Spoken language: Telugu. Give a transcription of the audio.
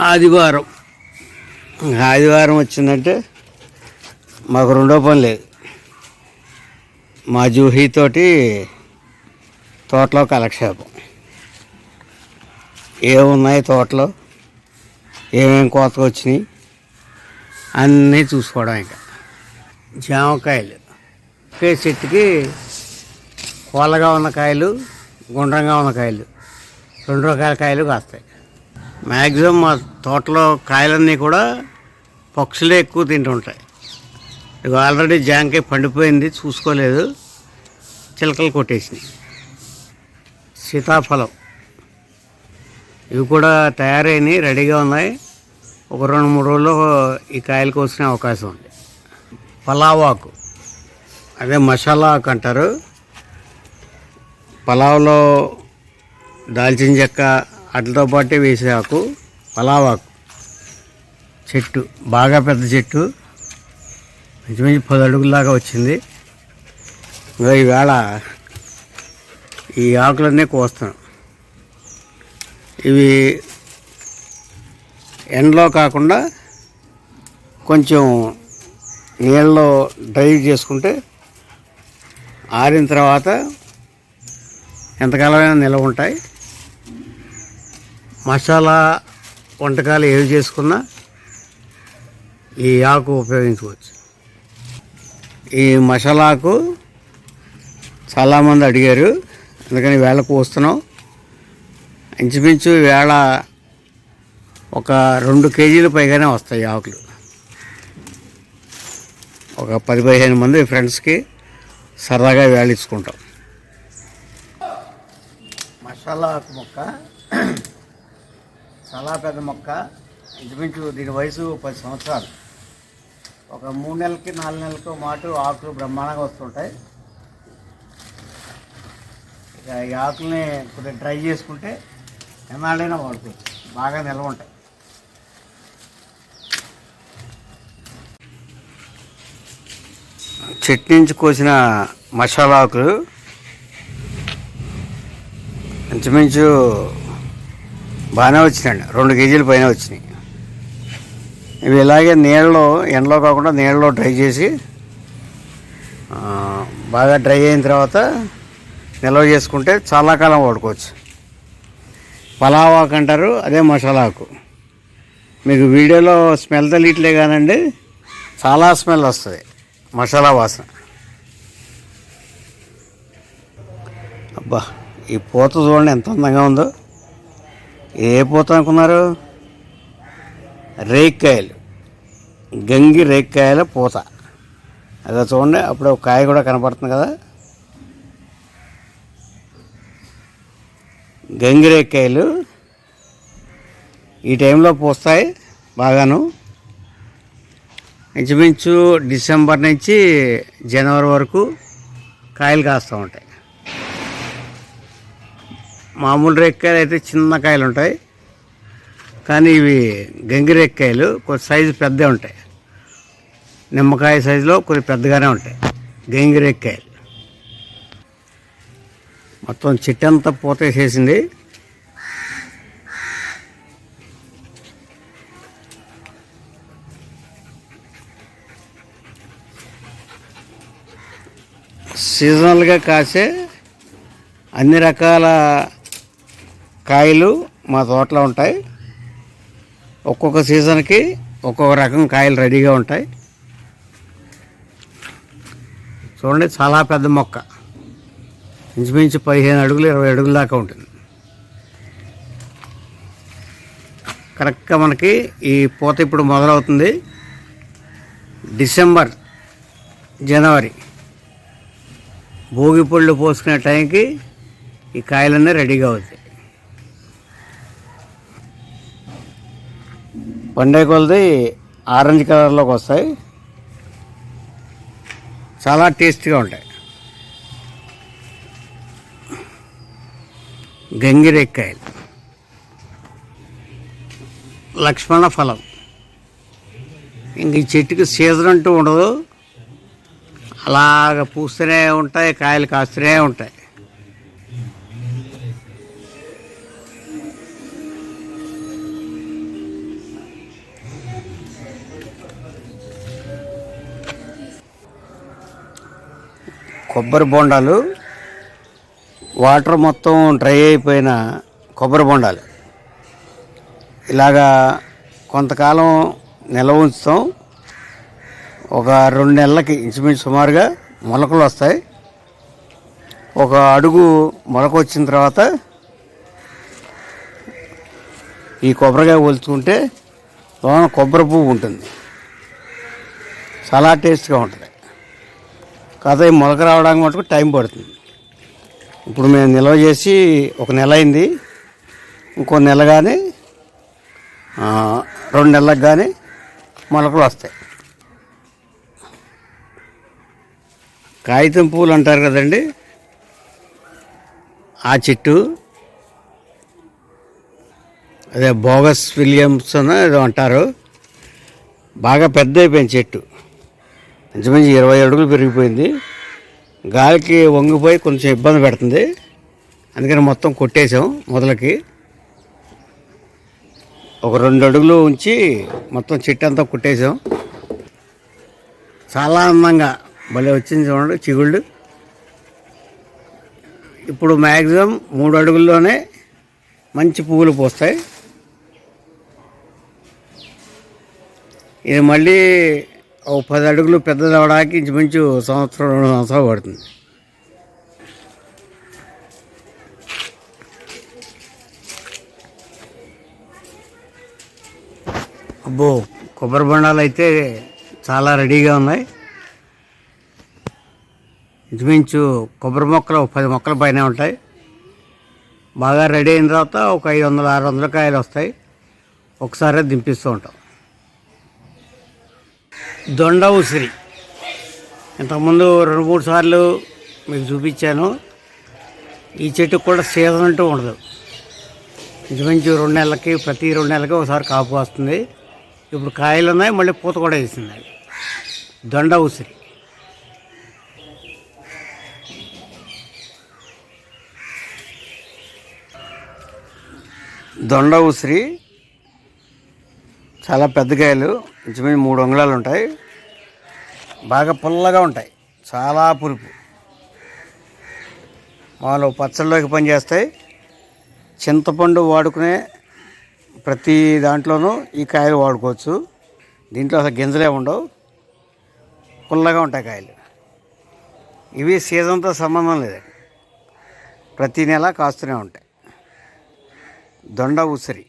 ఆదివారం. ఆదివారం వచ్చిందంటే మాకు రెండో పని లేదు. మా జూహీతోటి తోటలో కలక్షేపం. ఏమున్నాయి తోటలో? ఏమేమి కోతకు వచ్చినాయి? అన్నీ చూసుకోవడం ఇంకా. జామకాయలు. ఒకే చెట్టుకి కోలగా ఉన్న కాయలు గుండ్రంగా ఉన్న కాయలు. రెండు రకాల కాయలు కాస్తాయి. మ్యాక్సిమం మా తోటలో కాయలన్నీ కూడా పక్షులే ఎక్కువ తింటుంటాయి. ఇక ఆల్రెడీ జాంకాయ పండిపోయింది చూసుకోలేదు. చిలకలు కొట్టేసినాయి. సీతాఫలం. ఇవి కూడా తయారైనవి రెడీగా ఉన్నాయి. ఒక రెండు మూడు రోజుల్లో ఈ కాయలు కోసుకునే అవకాశం ఉంది. పలావాకు అదే మసాలా ఆకు అంటారు. పలావ్లో దాల్చిన చెక్క వాటితో పాటే వేసే ఆకు పలావాకు. చెట్టు బాగా పెద్ద చెట్టు. మంచి పది అడుగులాగా వచ్చింది. ఇంకా ఈవేళ ఈ ఆకులన్నీ కోస్తాం. ఇవి ఎండలో కాకుండా కొంచెం నీళ్ళలో డ్రై చేసుకుంటే ఆరిన తర్వాత ఎంతకాలమైనా నిల్వ ఉంటాయి. మసాలా వంటకాలు ఏవి చేసుకున్నా ఈ ఆకు ఉపయోగించుకోవచ్చు. ఈ మసాలాకు చాలామంది అడిగారు అందుకని వేళ కోస్తున్నాం ఇంచుమించు వేళ ఒక రెండు కేజీలు పైగానే వస్తాయి ఆకులు. ఒక పది పదిహేను మంది ఫ్రెండ్స్కి సరదాగా వేళించుకుంటాం మసాలా ఆకు మొక్క చాలా పెద్ద మొక్క. ఇంచుమించు దీని వయసు పది సంవత్సరాలు. ఒక మూడు నెలలకి నాలుగు నెలలకు మాటు ఆకులు బ్రహ్మాండంగా వస్తుంటాయి. ఇక ఈ ఆకుల్ని కొద్దిగా డ్రై చేసుకుంటే ఎన్నాళ్ళైనా వాడుకోవచ్చు. బాగా నిల్వ ఉంటాయి. చెట్టు నుంచి కోసిన మసాలా ఆకులు. ఇంచుమించు బాగానే వచ్చినాయండి. రెండు కేజీల పైన వచ్చినాయి. ఇవి ఇలాగే నీళ్ళలో ఎండలో కాకుండా నీళ్ళలో డ్రై చేసి బాగా డ్రై అయిన తర్వాత నిల్వ చేసుకుంటే చాలా కాలం వాడుకోవచ్చు. పలావాకు అంటారు అదే మసాలాకు మీకు వీడియోలో స్మెల్ తెలియట్లే కానండి చాలా స్మెల్ వస్తుంది మసాలా వాసన. అబ్బా ఈ పూత చూడండి ఎంత అందంగా ఉందో. ఏ పూత అనుకున్నారు? రేక్కాయలు. గంగి రేక్కాయల పూత. అదే చూడండి అప్పుడు ఒక కాయ కూడా కనపడుతుంది కదా. గంగి రేక్కాయలు ఈ టైంలో పూస్తాయి బాగాను. ఇంచుమించు డిసెంబర్ నుంచి జనవరి వరకు కాయలు కాస్తూ ఉంటాయి. మామూలు రేక్కాయలు అయితే చిన్న కాయలు ఉంటాయి. కానీ ఇవి గంగిరెక్కాయలు కొంచెం సైజు పెద్ద ఉంటాయి. నిమ్మకాయ సైజులో కొన్ని పెద్దగానే ఉంటాయి. గంగిరెక్కాయలు మొత్తం చెట్టు అంతా పూత వేసేసింది. సీజనల్గా కాసే అన్ని రకాల కాయలు మా తోటలో ఉంటాయి. ఒక్కొక్క సీజన్కి ఒక్కొక్క రకం కాయలు రెడీగా ఉంటాయి. చూడండి చాలా పెద్ద మొక్క. ఇంచుమించు పదిహేను అడుగులు ఇరవై అడుగుల దాకా ఉంటుంది. కరెక్ట్గా మనకి ఈ పూత ఇప్పుడు మొదలవుతుంది. డిసెంబర్ జనవరి భోగి పళ్ళు పోసుకునే టైంకి ఈ కాయలన్నీ రెడీగా అవుతాయి. పండే కొలది ఆరెంజ్ కలర్లోకి వస్తాయి. చాలా టేస్టీగా ఉంటాయి. గంగిరెక్కాయలు. లక్ష్మణ ఫలం. ఇంక ఈ చెట్టుకి సీజన్ అంటూ ఉండదు. అలాగ పూస్తూనే ఉంటాయి కాయలు కాస్తూనే ఉంటాయి. కొబ్బరి బొండాలు వాటర్ మొత్తం డ్రై అయిపోయిన కొబ్బరి బొండాలు. ఇలాగా కొంతకాలం నిల్వ ఉంచుతాం. ఒక రెండు నెలలకి ఇంచుమించు సుమారుగా మొలకలు వస్తాయి. ఒక అడుగు మొలక వచ్చిన తర్వాత ఈ కొబ్బరికాయ ఒలుచుకుంటే లోన కొబ్బరి పువ్వు ఉంటుంది. చాలా టేస్ట్గా ఉంటుంది. కాకపోతే మొలక రావడానికి మటుకు టైం పడుతుంది. ఇప్పుడు మేము నిల్వ చేసి ఒక నెల అయింది. ఇంకో నెల కానీ రెండు నెలలకు కానీ మొలకలు వస్తాయి. కాగితం పూలు అంటారు కదండి. ఆ చెట్టు అదే బోగస్ విలియమ్స్ అని ఏదో అంటారు. బాగా పెద్ద అయిపోయింది చెట్టు. ఇంచుమించు ఇరవై అడుగులు పెరిగిపోయింది. గాలికి వంగిపోయి కొంచెం ఇబ్బంది పెడుతుంది. అందుకని మొత్తం కొట్టేసాం మొదలకి. ఒక రెండు అడుగులు ఉంచి మొత్తం చెట్టు అంతా కొట్టేసాం చాలా అందంగా భలే వచ్చింది చూడండి చిగుళ్ళు. ఇప్పుడు మ్యాక్సిమం మూడు అడుగుల్లోనే మంచి పువ్వులు పూస్తాయి. ఇది మళ్ళీ ఒక పది అడుగులు పెద్దది అవడానికి ఇంచుమించు సంవత్సరం రెండు సంవత్సరాలు పడుతుంది. అబ్బో కొబ్బరి బొండాలు అయితే చాలా రెడీగా ఉన్నాయి. ఇంచుమించు కొబ్బరి మొక్కలు ఒక పది మొక్కల పైన ఉంటాయి. బాగా రెడీ అయిన తర్వాత ఒక ఐదు వందల ఆరు వందల కాయలు వస్తాయి. ఒకసారి దింపిస్తూ ఉంటాం. దొండ ఉసిరి ఇంతకుముందు రెండు మూడు సార్లు మీకు చూపించాను. ఈ చెట్టుకు కూడా సీజన్ అంటూ ఉండదు. ఇంచుమించు రెండు నెలలకి ప్రతి రెండు నెలలకి ఒకసారి కాపు వస్తుంది. ఇప్పుడు కాయలు ఉన్నాయి మళ్ళీ పూత కూడా వేసింది. దొండ ఉసిరి దొండ ఉసిరి చాలా పెద్ద కాయలు ఇంచుమించు మూడు అంగుళాలు ఉంటాయి. బాగా పుల్లగా ఉంటాయి. చాలా పులుపు. వాళ్ళు పచ్చళ్ళలోకి పనిచేస్తాయి చింతపండు వాడుకునే ప్రతి దాంట్లోనూ ఈ కాయలు వాడుకోవచ్చు. దీంట్లో అసలు గింజలే ఉండవు. పుల్లగా ఉంటాయి కాయలు. ఇవి సీజన్తో సంబంధం లేదు. ప్రతి నెల కాస్తూనే ఉంటాయి. దొండ ఉసిరి.